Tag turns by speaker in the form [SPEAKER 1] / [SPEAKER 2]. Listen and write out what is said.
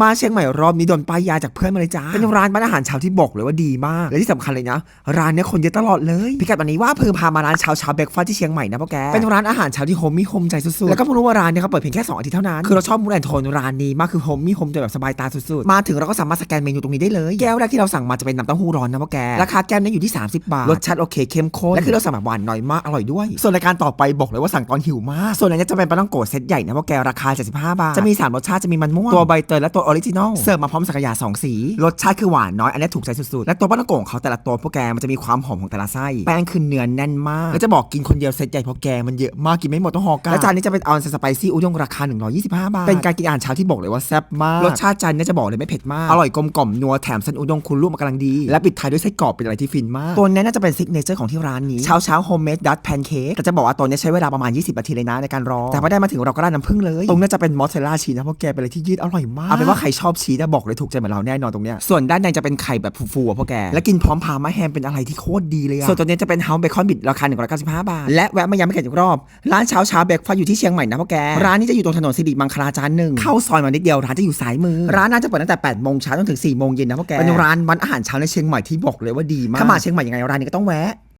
[SPEAKER 1] มาเชียงใหม่รอบนี้โดนป้ายยาจากเพื่อนมาเลยจ้าเป็นร้านบ้านอาหารเช้าที่บอกเลยว่าดีมาก และที่สำคัญเลยนะ ร้านเนี้ยคนเยอะตลอดเลยพิกัดวันนี้ว่าเพิ่งพามาร้านเช้าเช้าเบรกฟาสต์ที่เชียงใหม่นะพ่อแกเป็นร้านอาหารเช้าที่โฮมมี่โฮมใจสุดๆแล้วก็เพิ่งรู้ว่าร้านเนี้ยเขาเปิดเพียงแค่2อาทิตย์เท่านั้นคือเราชอบมูดแอนโทนร้านนี้มากคือโฮมมี่โฮมใจแบบสบายตาสุดๆมาถึงเราก็สามารถสแกนเมนูตรงนี้ได้เลยแก้วแรกที่เราสั่งมาจะเป็นน้ำเต้าหู้ร้อนนะพ่อแกราคาแก้วเนี้อยู่ที่ 30 บาทรสชาติโอเคเข้มข้นและคือเราสั่งแบบหวานน้อยมากอร่อยด้วย ส่วนรายการต่อไปบอกเลยว่าสั่งตอนหิวมากส่วนอันนี้จะเป็นปลาต้องโกะเซตใหญ่นะพ่อแกราคา75บาทจะมี3รสชาติจะมีมันม่วงตัวใบเตยและตัวออริจินอลเสิร์ฟมาพร้อมสังขยา2สี รสชาติคือหวานน้อย อันนี้ถูกใจสุดๆ และตัวปลาต้องโกะของเขาแต่ละตัวพ่อแกมันจะมีความหอมของแต่ละไส้แป้งคือเนื้อแน่นมากแล้วจะบอกกินคนเดียวเซตใหญ่พ่อแกมันเยอะมากกินไม่หมดต้องห่อกันและจานนี้จะเป็นออนสไปซี่อุด้งราคา 125 บาทเป็นการกินอาหารเช้าที่บอกเลยว่าแซ่บมากรสชาติจานเนี้จะบอกเลยไม่เผ็ดมากอร่อยกลมกล่อมนัวแถมเส้นอุด้งคุณลูกมากำลังดี และปิดท้ายด้วยไส้กรอบเป็นอะไรที่ฟินมากตัวนี้น่าจะเป็นซิกเนเจอร์ของที่ร้านนี้เช้าเช้าโฮมเมดดัตแพนเค้กแต่จะบอกว่าตัวนี้ใช้เวลาประมาณ 20นาทีเลยนะในการรอแต่พอได้มาถึงเราก็ราดน้ำผึ้งเลยตรงนี้จะเป็นมอสซาเรลล่าชีสนะเพราะแกเป็นอะไรที่ยืดอร่อยมากเอาเป็นว่าใครชอบชีสนะบอกเลยถูกใจเหมือนเราแน่นอนตรงเนี้ยส่วนด้านในจะเป็นไข่แบบฟูๆอะพ่อแกและกินพร้อมพามาแฮมเป็นอะไรที่โคตรดีเลยอะส่วนตัวนี้จะเป็นเฮาส์เบคอนบิดราคา195บาท และแวะมาย้ำไม่เกินอีกรอบ ร้านเช้าเช้าเบรกฟาสต์อยู่ที่เชียงใหม่นะพ่อแก ร้านนี้จะอยู่ตรงถนนสิริมังคลาจานหนึ่งเข้าซอยมานิดเดียวร้านจะอยู่ซ้ายมือ ร้านน่าจะเปิดตั้งแต่8โมงเช้าจนถึง4โมงเย็นนะพ่อแกเป็นร้านวันอาหารเช้าในเชียงใหม่ที่บอกเลยว่าดีมากถ้ามาเชียงใหม่ยังไงร้านนี้ก็ต้องแวะ